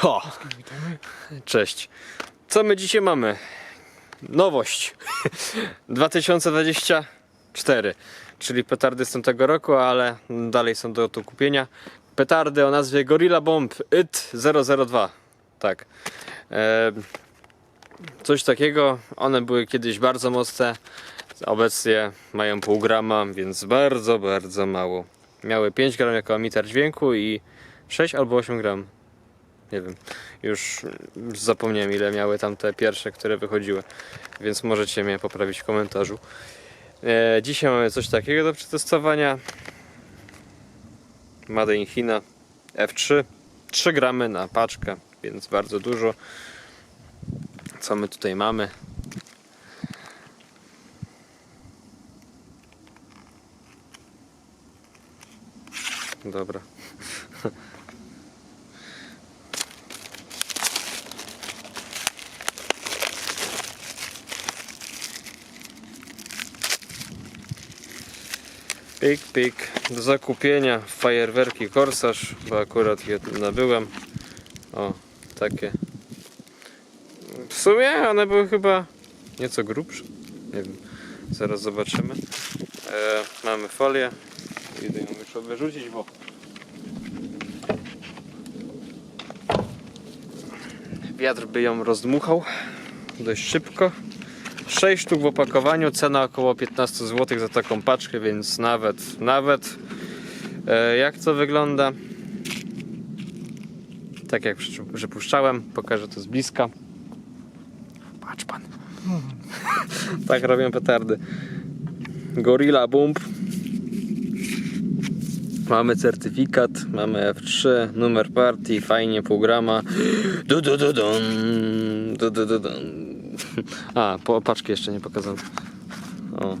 Ho! Cześć. Co my dzisiaj mamy? Nowość. 2024, czyli petardy z tamtego roku, ale dalej są do, do kupienia. Petardy o nazwie Gorilla Bomb IT 002. Tak. E, coś takiego. One były kiedyś bardzo mocne. Obecnie mają pół grama, więc bardzo, bardzo mało. Miały 5 gram jako emiter dźwięku i 6 albo 8 gram. Nie wiem, już zapomniałem ile miały tam te pierwsze, które wychodziły, więc możecie mnie poprawić w komentarzu. E, dzisiaj mamy coś takiego do przetestowania. Made in China F3. 3 gramy na paczkę, więc bardzo dużo. Co my tutaj mamy? Dobra. Pik, pik. Do zakupienia fajerwerki Korsarz, bo akurat je nabyłem. O, takie. W sumie one były chyba nieco grubsze. Nie wiem, zaraz zobaczymy. E, mamy folię. Idę ją już wyrzucić, bo wiatr by ją rozdmuchał dość szybko. 6 sztuk w opakowaniu, cena około 15 zł za taką paczkę, więc nawet, nawet e, jak to wygląda? Tak jak przy- przypuszczałem, pokażę to z bliska. Patrz pan. tak robią petardy. Gorilla Bump. Mamy certyfikat, mamy F3, numer partii, fajnie, pół grama. Du, du, du, dun, du, du, du, dun. A, po paczki jeszcze nie pokazałem. O.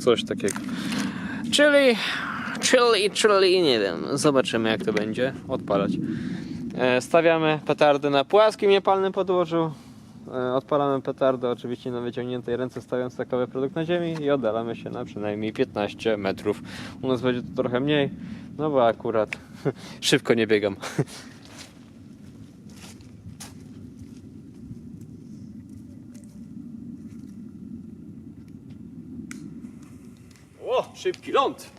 Coś takiego. Czyli, czyli, czyli, nie wiem, zobaczymy jak to będzie. Odpalać. E, stawiamy petardy na płaskim, niepalnym podłożu. E, Odpalamy petardę oczywiście na wyciągniętej ręce, stawiając takowy produkt na ziemi i oddalamy się na przynajmniej 15 metrów. U nas będzie to trochę mniej, no bo akurat szybko nie biegam. Szybki ląd!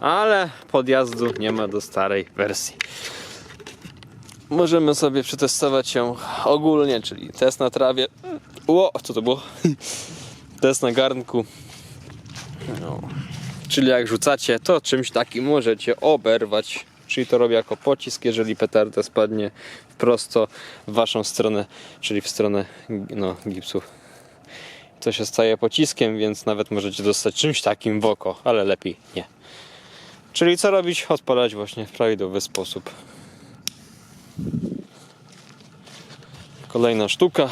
Ale podjazdu nie ma do starej wersji. Możemy sobie przetestować ją ogólnie, czyli test na trawie. O, co to było? Test na garnku. No. Czyli jak rzucacie, to czymś takim możecie oberwać. Czyli to robię jako pocisk, jeżeli petarda spadnie prosto w waszą stronę, czyli w stronę no, gipsu. To się staje pociskiem, więc nawet możecie dostać czymś takim w oko, ale lepiej nie. Czyli co robić? Odpalać właśnie w prawidłowy sposób. Kolejna sztuka.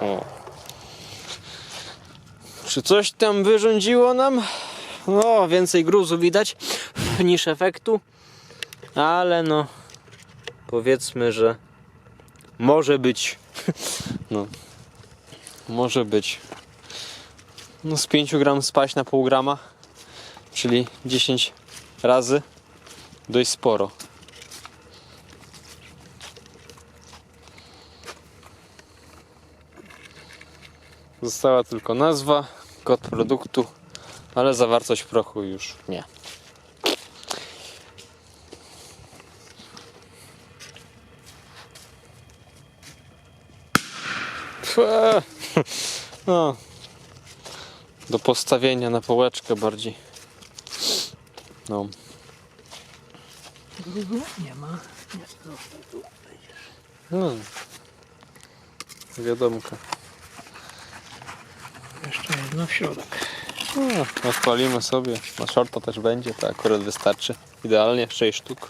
O. Czy coś tam wyrządziło nam? No, więcej gruzu widać niż efektu. Ale no, powiedzmy, że może być. No, może być. No, z 5 gram spaść na pół grama, czyli 10 razy. Dość sporo. Została tylko nazwa, kod produktu, ale zawartość prochu już nie. Pfe. No. Do postawienia na połeczkę bardziej. No. Nie ma. No. Wiadomka. Jeszcze jedno w środek. No, odpalimy sobie. Na shorta też będzie, to akurat wystarczy. Idealnie 6 sztuk.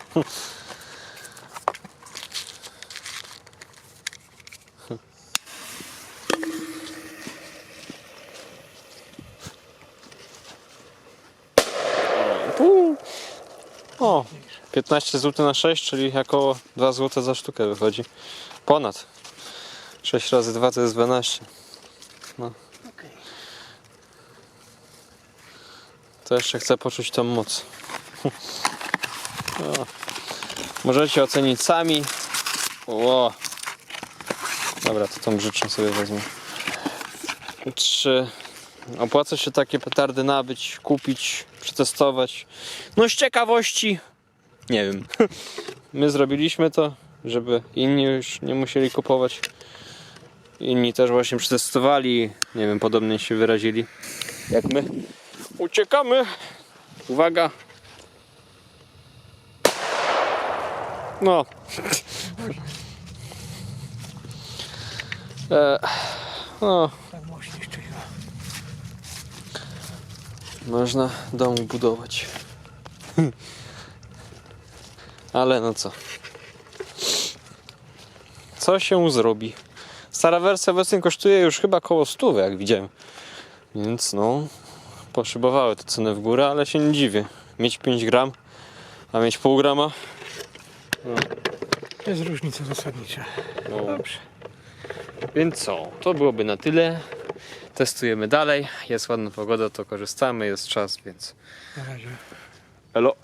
O, 15 zł na 6, czyli około 2 zł za sztukę wychodzi. Ponad. 6 razy 2 to jest 12. Okej. To jeszcze chcę poczuć tą moc. O. Możecie ocenić sami. Ło. Dobra, to tą brzydszą sobie wezmę. Czy opłaca się takie petardy nabyć, kupić, przetestować? No z ciekawości. Nie wiem. My zrobiliśmy to, żeby inni już nie musieli kupować. Inni też właśnie przetestowali, nie wiem, podobnie się wyrazili. Jak my. Uciekamy. Uwaga. No. E, no, można dom budować. Ale no co? Co się zrobi? Stara wersja obecnie kosztuje już chyba koło 100, jak widziałem. Więc no, poszybowały te ceny w górę, ale się nie dziwię. Mieć 5 gram, a mieć pół grama. To jest różnica zasadnicza. No. Dobrze. Więc co? To byłoby na tyle. Testujemy dalej. Jest ładna pogoda, to korzystamy, jest czas, więc. Na razie. Elo.